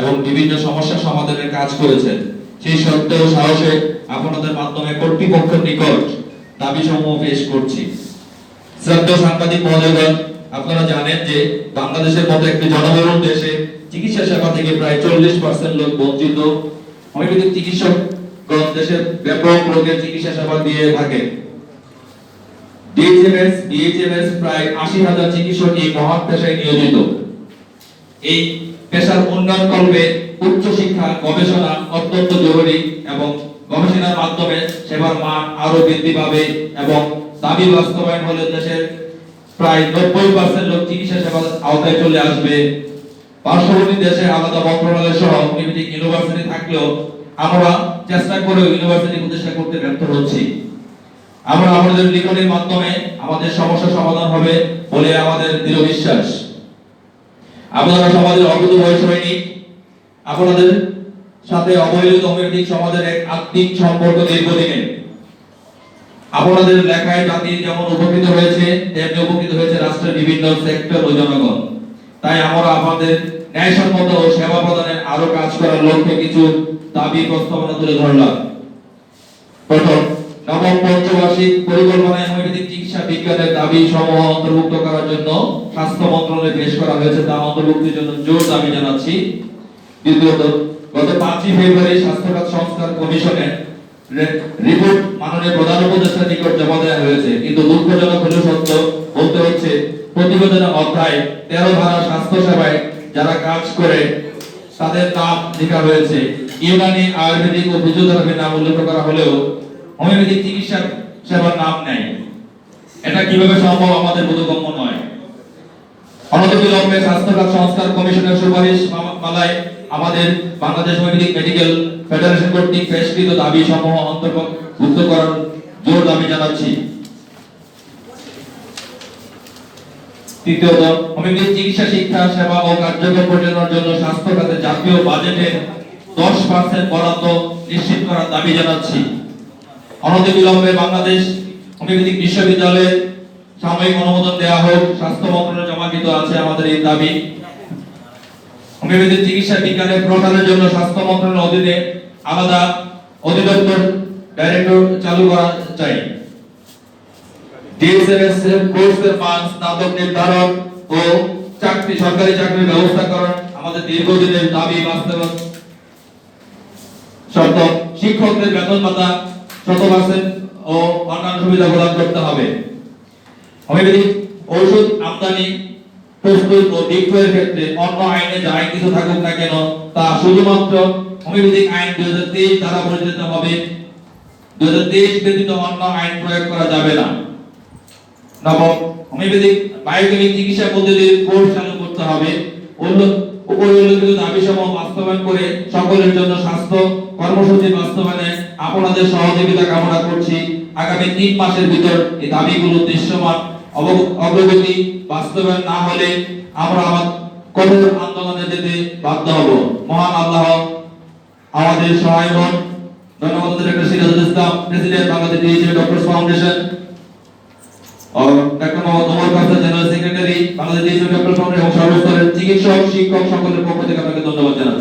এবং বিভিন্ন সমস্যা সমাধানের কাজ করেছেন। সেই সত্ত্বেও সাহসে আপনাদের মাধ্যমে কর্তৃপক্ষের নিকট দাবি সমূহ পেশ করছি। শ্রদ্ধেয় সাংবাদিক মহোদয়গণ, আপনারা জানেন যে বাংলাদেশের মতো একটি জনবহুল দেশে চিকিৎসা সেবা থেকে প্রায় চল্লিশ পার্সেন্ট লোক বঞ্চিত। হোমিওপ্যাথিক চিকিৎসকগণ দেশের ব্যাপক রোগের চিকিৎসা সেবা দিয়ে থাকেন। ডিএইচএমএস প্রায় আশি হাজার চিকিৎসক এই মহান নিয়োজিত। এই পেশার উন্নয়ন করবে উচ্চ শিক্ষা, গবেষণা অত্যন্ত জরুরি এবং গবেষণার মাধ্যমে সেবার মান আরও বৃদ্ধি পাবে এবং দাবি বাস্তবায়ন হলে দেশের প্রায় নব্বই পার্সেন্ট লোক চিকিৎসা সেবার আওতায় চলে আসবে। পার্শ্ববর্তী দেশে আলাদা মন্ত্রণালয় সহ ইউনিভার্সিটি ইউনিভার্সিটি থাকলেও আমরা চেষ্টা করেও ইউনিভার্সিটি প্রতিষ্ঠা করতে ব্যর্থ হচ্ছি। আমরা আমাদের লিখনের মাধ্যমে আমাদের সমস্যা সমাধান হবে বলে আমাদের দৃঢ় বিশ্বাস। আপনারা সমাজের অবৈধ বয়স হয়নি আপনাদের সাথে অবহেলিত অবৈধিক সমাজের এক আত্মিক সম্পর্ক দীর্ঘদিনের। আপনাদের লেখায় জাতি যেমন উপকৃত হয়েছে, তেমনি উপকৃত হয়েছে রাষ্ট্রের বিভিন্ন সেক্টর ও জনগণ। তাই আমরা আপনাদের ন্যায়সম্মত ও সেবা প্রদানের আরও কাজ করার লক্ষ্যে কিছু দাবি প্রস্তাবনা তুলে ধরলাম। প্রথম, নবম পঞ্চবার্ষিক পরিকল্পনায় চিকিৎসা বিজ্ঞানের দাবি সমূহ অন্তর্ভুক্ত করার জন্য স্বাস্থ্য মন্ত্রণালয়ে পেশ করা হয়েছে। তা অন্তর্ভুক্তির জন্য জোর দাবি জানাচ্ছি। দ্বিতীয়ত, গত পাঁচই ফেব্রুয়ারি স্বাস্থ্য খাত সংস্কার কমিশনের রিপোর্ট মাননীয় প্রধান উপদেষ্টার নিকট জমা দেওয়া হয়েছে। কিন্তু দুঃখজনক হলেও সত্য, বলতে হচ্ছে প্রতিবেদনের অধ্যায় তেরো ধারা স্বাস্থ্য সেবায় যারা কাজ করে, তাদের নাম লেখা হয়েছে। ইউনানি আয়ুর্বেদিক ও ফিজিওথেরাপির নাম উল্লেখ করা হলেও হোমিওপ্যাথিক চিকিৎসা সেবার নাম নেই। এটা কীভাবে সম্ভব আমাদের বোধগম্য নয়? অনতিবিলম্বে স্বাস্থ্য খাত সংস্কার কমিশনের সুপারিশ মালায় আমাদের বাংলাদেশ মেডিকেল ফেডারেশন কর্তৃক পেশকৃত দাবি সমূহ অন্তর্ভুক্ত করার জোর দাবি জানাচ্ছি। তৃতীয়ত হোমিওপ্যাথিক চিকিৎসা, শিক্ষা, সেবা ও কার্যক্রম পরিচালনার জন্য স্বাস্থ্য খাতে জাতীয় বাজেটের দশ পার্সেন্ট বরাদ্দ নিশ্চিত করার দাবি জানাচ্ছি। অনতিবিলম্বে বাংলাদেশ হোমিওপ্যাথিক বিশ্ববিদ্যালয়ে সাময়িক অনুমোদন দেওয়া হোক, স্বাস্থ্য মন্ত্রণালয়ে জমাকৃত আছে আমাদের এই দাবি। হোমিওপ্যাথিক চিকিৎসা বিজ্ঞানের প্রসারের জন্য স্বাস্থ্য মন্ত্রণালয়ের অধীনে আলাদা অধিদপ্তর ডাইরেক্টর চালু করা চাই। ডিএসএমএস এর কোর্সের মান স্নাতক নির্ধারণ ও চাকরি, সরকারি চাকরির ব্যবস্থাকরণ আমাদের দীর্ঘদিনের দাবি বাস্তবায়ন। শর্ত শিক্ষকদের বেতন ভাতা শত পার্সেন্ট ও অন্যান্য সুবিধা প্রদান করতে হবে। ঔষধ আমদানি, প্রস্তুত ও বিক্রয়ের ক্ষেত্রে অন্য আইনে যা আইন কিছু থাকুক না কেন, তা শুধুমাত্র হোমিওপ্যাথিক আইন দুই হাজার তেইশ দ্বারা পরিচালিত হবে। দুই হাজার তেইশ ব্যতীত অন্য আইন প্রয়োগ করা যাবে না। নবম হোমিওপ্যাথিক বায়োকেমিক চিকিৎসা পদ্ধতির কোর্স চালু করতে হবে। বাস্তবায়ন করে সকলের জন্য স্বাস্থ্য কর্মসূচি বাস্তবায়নে আপনাদের সহযোগিতা কামনা আগামী তিন মাসের ভিতর এই দাবিগুলো দৃশ্যমান অগ্রগতি বাস্তবায়ন না হলে আমরা কঠোর আন্দোলনে যেতে বাধ্য হব। মহান আল্লাহ আমাদের সহায় হন ধন্যবাদ director Sirajul Islam president Bangladesh DHM doctor foundation. और doctor Mohammad Omar কাসা general secretary Bangladesh doctor foundation এবং সর্বস্তরের চিকিৎসক, শিক্ষক সকলের পক্ষ থেকে আপনাকে ধন্যবাদ জানাচ্ছি।